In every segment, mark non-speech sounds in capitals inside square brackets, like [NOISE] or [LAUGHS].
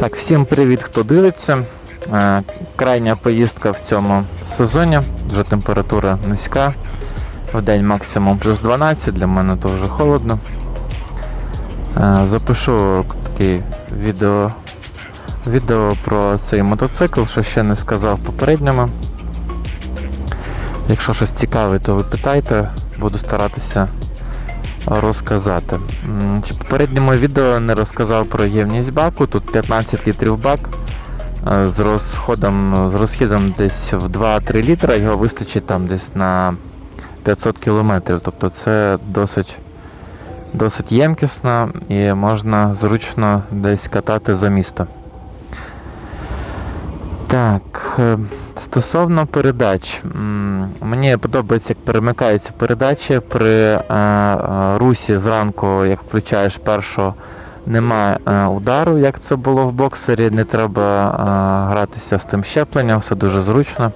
Так, всім привіт, хто дивиться. Е, Крайня поїздка в цьому сезоні. Вже температура низька. В день максимум плюс 12, для мене то вже холодно. Е, Запишу такий відео, відео про цей мотоцикл, що ще не сказав попередньому. Якщо щось цікаве, то ви питайте, буду старатися розказати. В попередньому відео не розказав про ємність баку. Тут 15 літрів бак е, з розходом, з розхідом десь в 2-3 літра, його вистачить там десь на 500 кілометрів. Тобто це досить, досить ємкісно і можна зручно десь катати за місто. Так, е, стосовно передач, мені подобається, як перемикаються передачі при е, е, русі зранку, як включаєш першу, немає удару, як це було в боксері, не треба гратися з тим щепленням, все дуже зручно.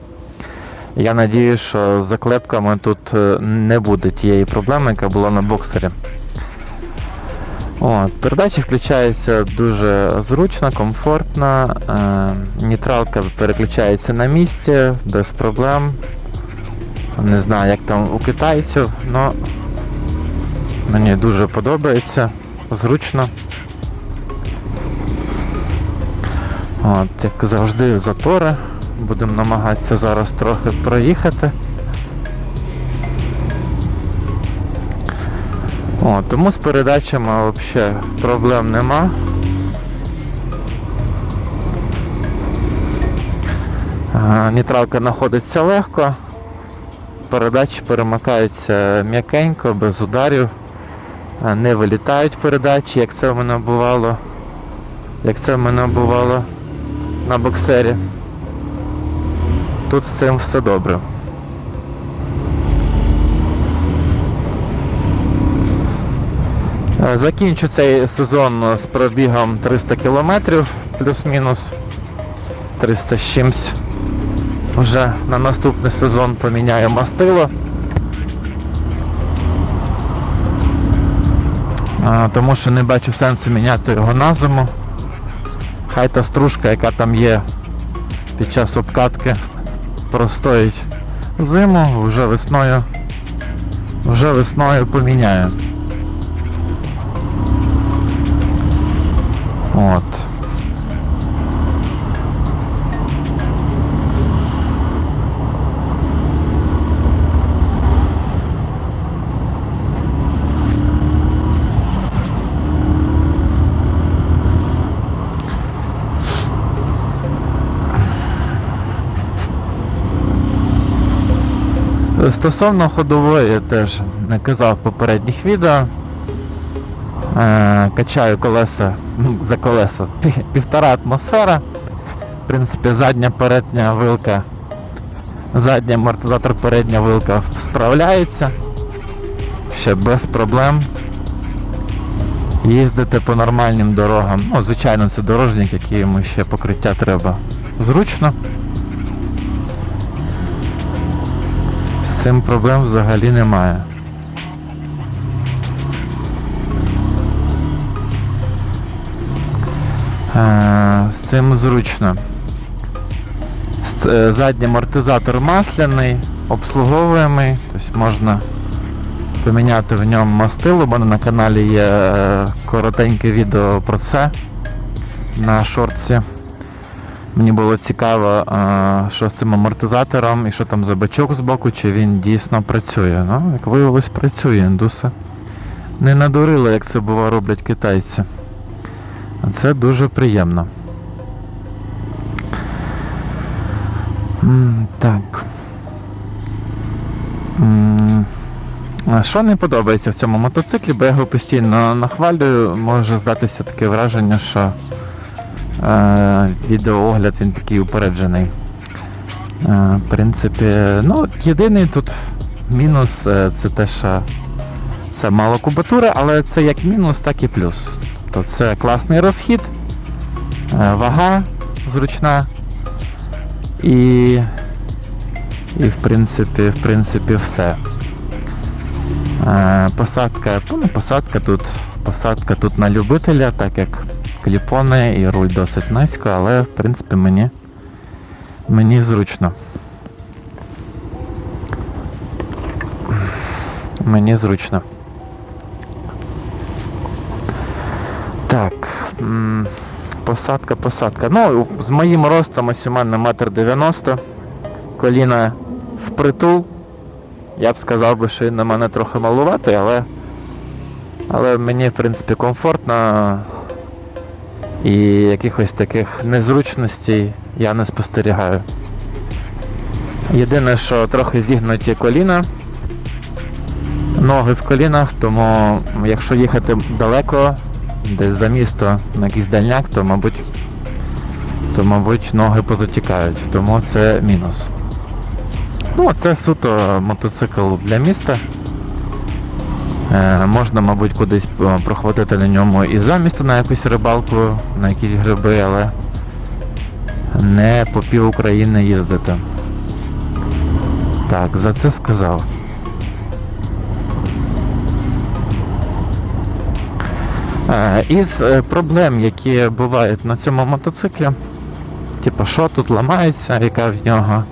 Я надію, що з заклепками тут не буде тієї проблеми, яка була на боксері. От, передачі включаються дуже зручно, комфортно. Е, нейтралка переключається на місці, без проблем. Не знаю, як там у китайців, але мені дуже подобається, зручно. От, як завжди, затори. Будемо намагатися зараз трохи проїхати. О, тому з передачами взагалі проблем нема. Ага, Нейтралка знаходиться легко. Передачі перемикаються м'якенько, без ударів. Не вилітають передачі, як це в мене бувало. Як це в мене бувало на боксері. Тут з цим все добре. Закінчу цей сезон з пробігом 300 км, плюс-мінус 300 з чимсь. Вже на наступний сезон поміняю мастило. А, Тому що не бачу сенсу міняти його на зиму. Хай та стружка, яка там є під час обкатки, простоїть зиму, вже весною, вже весною поміняю. От. Стосовно ходової я теж не казав в попередніх відео. Е, качаю колеса ну, за колеса [LAUGHS] півтора атмосфера. В принципі, задня передня вилка, задня амортизатор передня вилка справляється. Ще без проблем. Їздити по нормальним дорогам. Ну, звичайно, це дорожник, який йому ще покриття треба зручно. З цим проблем взагалі немає. З цим зручно. Е, Задній амортизатор масляний, обслуговуємий, тобто можна поміняти в ньому мастило. Мене на каналі є е, коротеньке відео про це на шортці. Мені було цікаво, е, що з цим амортизатором і що там за бачок з боку, чи він дійсно працює. Ну, як виявилось, працює індуси. Не надурили, як це бува роблять китайці. Це дуже приємно. Так. Що не подобається в цьому мотоциклі, бо я його постійно нахвалюю, може здатися таке враження, що е, відеоогляд він такий упереджений. Е, в принципі, ну, єдиний тут мінус е, це те, що це мало кубатури, але це як мінус, так і плюс. Тобто це класний розхід, е, вага зручна і, і в принципі, в принципі все. Е, Посадка, ну, посадка тут, посадка тут на любителя, так як кліпони і руль досить низько, але в принципі мені, мені зручно. Мені зручно. Так. м, Посадка, посадка. Ну, з моїм ростом ось у мене метр дев'яносто. Коліна впритул. Я б сказав би, що на мене трохи малуватий, але. Але мені, в принципі, комфортно. І якихось таких незручностей я не спостерігаю. Єдине, що трохи зігнуті коліна, ноги в колінах, тому якщо їхати далеко, десь за місто на якийсь дальняк, то мабуть, то, мабуть ноги позатікають, тому це мінус. Ну, це суто мотоцикл для міста. Е, можна, мабуть, кудись е, проходити на ньому і за місто на якусь рибалку, на якісь гриби, але не по пів України їздити. Так, за це сказав. Із е, проблем, які бувають на цьому мотоциклі, типу, що тут ламається, яка в нього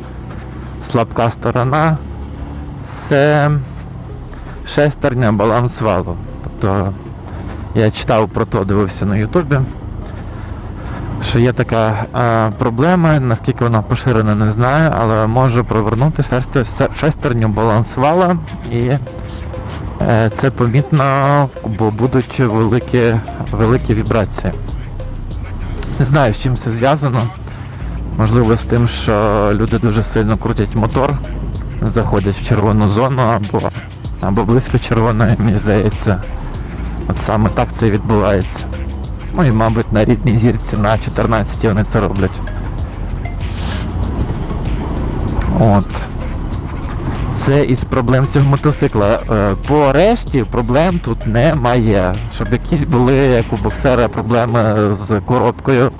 слабка сторона, це шестерня баланс валу. Тобто я читав про то, дивився на Ютубі, що є така е, проблема, наскільки вона поширена, не знаю, але може провернути шестерню баланс вала і Е, Це помітно, бо будуть великі, великі вібрації. Не знаю, з чим це зв'язано. Можливо, з тим, що люди дуже сильно крутять мотор, заходять в червону зону або, або близько червоної, мені здається. От саме так це відбувається. Ну і, мабуть, на рідній зірці на 14 вони це роблять. От це із проблем цього мотоцикла. Е, По решті проблем тут немає. Щоб якісь були, як у боксера, проблеми з коробкою,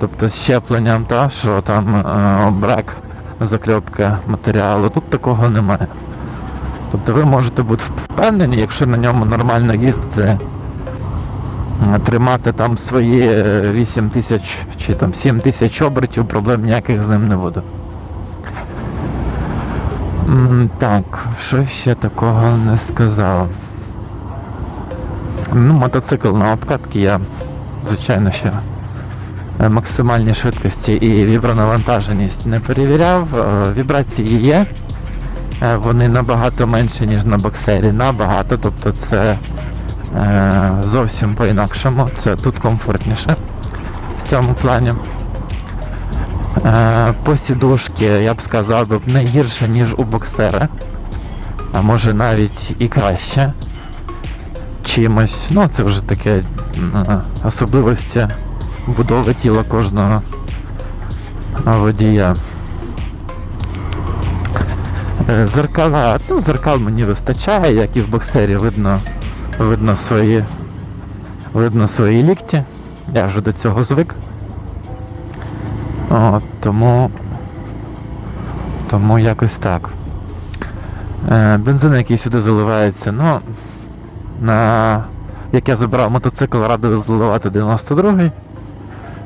тобто з щепленням, та, що там е, брак закльопки матеріалу. Тут такого немає. Тобто ви можете бути впевнені, якщо на ньому нормально їздити, е, тримати там свої е, 8 тисяч чи там 7 тисяч обертів, проблем ніяких з ним не буде. Так, що ще такого не сказав. Ну, мотоцикл на обкатки я, звичайно, ще е, максимальні швидкості і вібронавантаженість не перевіряв. Е, Вібрації є. Е, Вони набагато менші, ніж на боксері. Набагато, тобто це зовсім по-інакшому. Це тут комфортніше в цьому плані. Е, По сідушки я б сказав не гірше, ніж у боксера. А може навіть і краще. Чимось. Ну це вже таке особливості будови тіла кожного водія. Е, Зеркала, ну зеркал мені вистачає, як і в боксері видно, видно свої, видно свої лікті. Я вже до цього звик. Тому, тому якось так. Е, бензин, який сюди заливається, ну, на, як я забрав мотоцикл, радив заливати 92-й.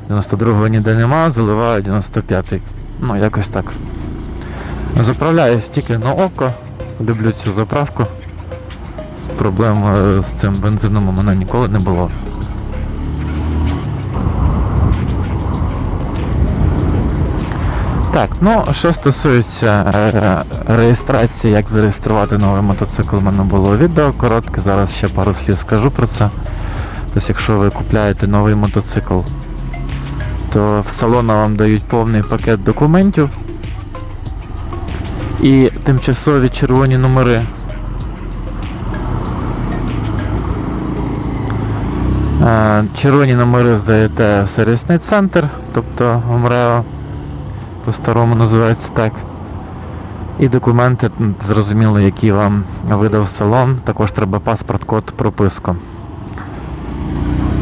92-го ніде нема, заливаю 95-й. Ну, якось так. Заправляюсь тільки на око. Люблю цю заправку. Проблем е, з цим бензином у мене ніколи не було. Так, ну що стосується е, реєстрації, як зареєструвати новий мотоцикл, у мене було відео коротке, зараз ще пару слів скажу про це. Тобто, якщо ви купляєте новий мотоцикл, то в салону вам дають повний пакет документів і тимчасові червоні номери. Е, Червоні номери здаєте в сервісний центр, тобто в МРЕО по-старому називається так. І документи, зрозуміло, які вам видав салон. Також треба паспорт, код, прописку.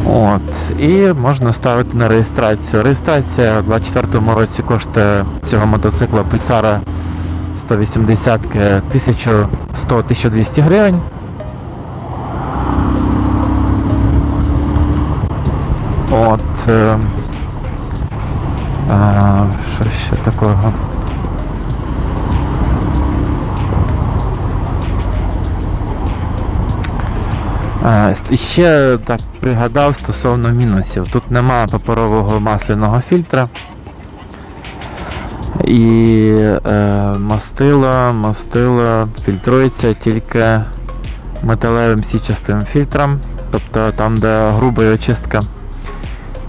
От. І можна ставити на реєстрацію. Реєстрація у 24 році коштує цього мотоцикла Пульсара 180 1100-1200 гривень. От. Е, а, що такого? І ще так пригадав стосовно мінусів. Тут нема паперового масляного фільтра. І е, мастило, мастило фільтрується тільки металевим січастим фільтром, тобто там, де груба очистка.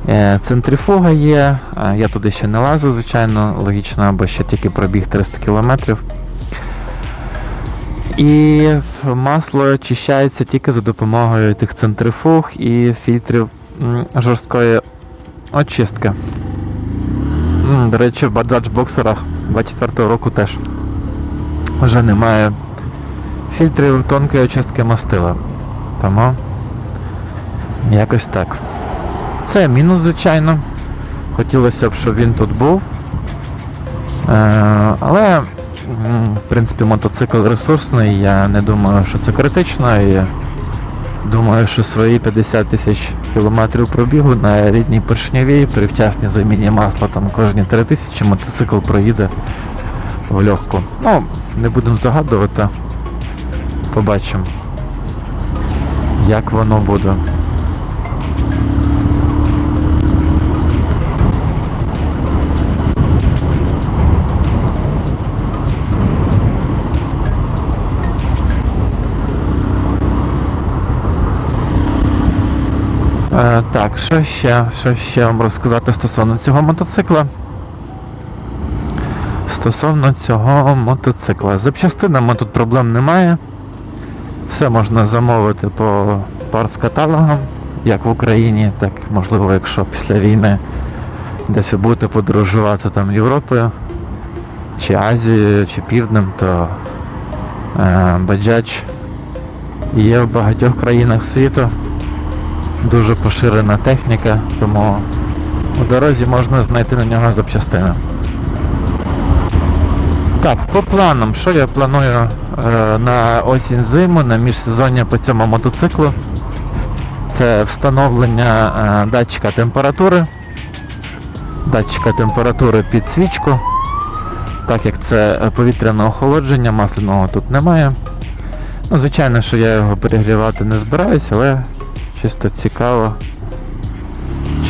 Е, центрифуга є, е, я туди ще не лазу, звичайно, логічно, бо ще тільки пробіг 300 кілометрів. І масло очищається тільки за допомогою тих центрифуг і фільтрів жорсткої очистки. До речі, в баджадж боксерах 24-го року теж вже немає фільтрів тонкої очистки мастила. Тому якось так. Це мінус, звичайно. Хотілося б, щоб він тут був. Е, але, в принципі, мотоцикл ресурсний, я не думаю, що це критично. І думаю, що свої 50 тисяч кілометрів пробігу на рідній поршневій при вчасній заміні масла там кожні 3 тисячі мотоцикл проїде в легку. Ну, не будемо загадувати. Побачимо, як воно буде. Е, так, що ще, що ще вам розказати стосовно цього мотоцикла? Стосовно цього мотоцикла. Запчастинами тут проблем немає. Все можна замовити по парткаталогам, як в Україні, так можливо, якщо після війни десь ви будете подорожувати там Європою, чи Азією, чи Півднем, то е, Bajaj є в багатьох країнах світу. Дуже поширена техніка, тому у дорозі можна знайти на нього запчастини. Так, по планам, що я планую е, на осінь зиму, на міжсезоння по цьому мотоциклу? Це встановлення е, датчика температури. Датчика температури під свічку. Так як це повітряне охолодження, масляного тут немає. Ну, звичайно, що я його перегрівати не збираюсь, але чисто цікаво.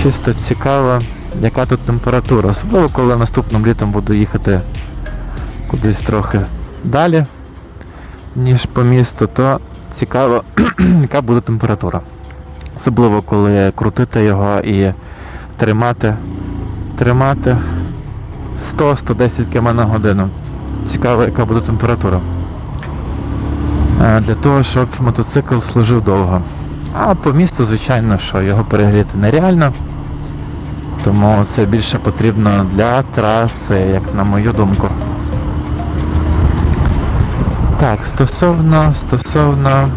Чисто цікаво, яка тут температура. Особливо, коли наступним літом буду їхати кудись трохи далі, ніж по місту, то цікаво, [CLEARS THROAT] яка буде температура. Особливо, коли крутити його і тримати, тримати 100-110 км на годину. Цікаво, яка буде температура. Е, Для того, щоб мотоцикл служив довго. А по місту, звичайно, що його перегріти нереально. Тому це більше потрібно для траси, як на мою думку. Так, стосовно, стосовно,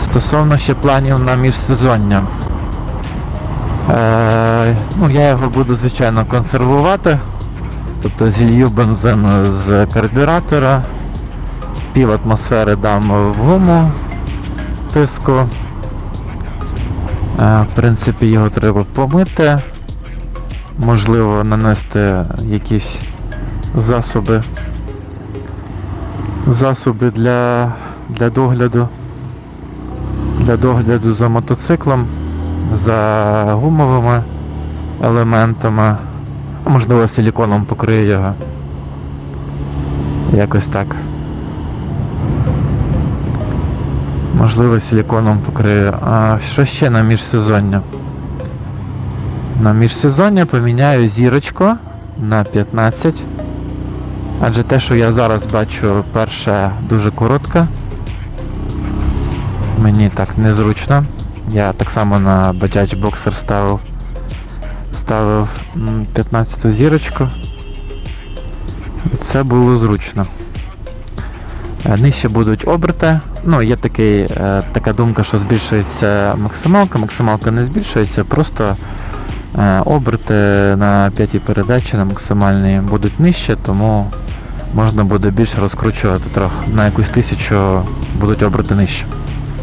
стосовно ще планів на міжсезоння. Е, ну, я його буду, звичайно, консервувати. Тобто зілью бензин з карбюратора, пів атмосфери дам в гуму тиску. Е, в принципі, його треба помити. Можливо, нанести якісь засоби. Засоби для, для догляду. Для догляду за мотоциклом, за гумовими елементами. А можливо силіконом покрию його. Якось так. Можливо, силіконом покрию. А що ще на міжсезоння? На міжсезоння поміняю зірочку на 15. Адже те, що я зараз бачу, перша дуже коротка. Мені так незручно. Я так само на Bajaj Boxer ставив ставив м, 15 зірочку. Це було зручно. Е, Нижче будуть оберти. Ну, є такий, е, така думка, що збільшується максималка. Максималка не збільшується, просто е, оберти на п'ятій передачі на максимальній будуть нижче, тому можна буде більше розкручувати трохи. На якусь тисячу будуть оберти нижче.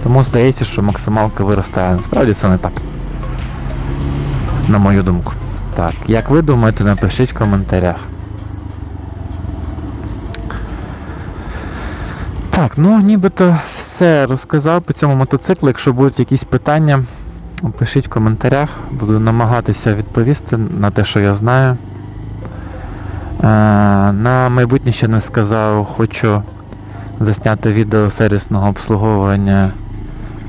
Тому здається, що максималка виростає. Насправді це не так. На мою думку. Так, як ви думаєте, напишіть в коментарях. Так, ну нібито все розказав по цьому мотоциклу. Якщо будуть якісь питання, пишіть в коментарях. Буду намагатися відповісти на те, що я знаю. Е, на майбутнє ще не сказав, хочу засняти відео сервісного обслуговування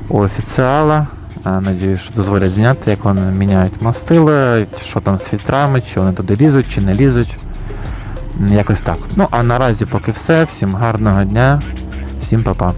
у офіціала. Е, Надіюсь, що дозволять зняти, як вони міняють мастила, що там з фільтрами, чи вони туди лізуть, чи не лізуть. Якось так. Ну а наразі поки все. Всім гарного дня, всім па-па.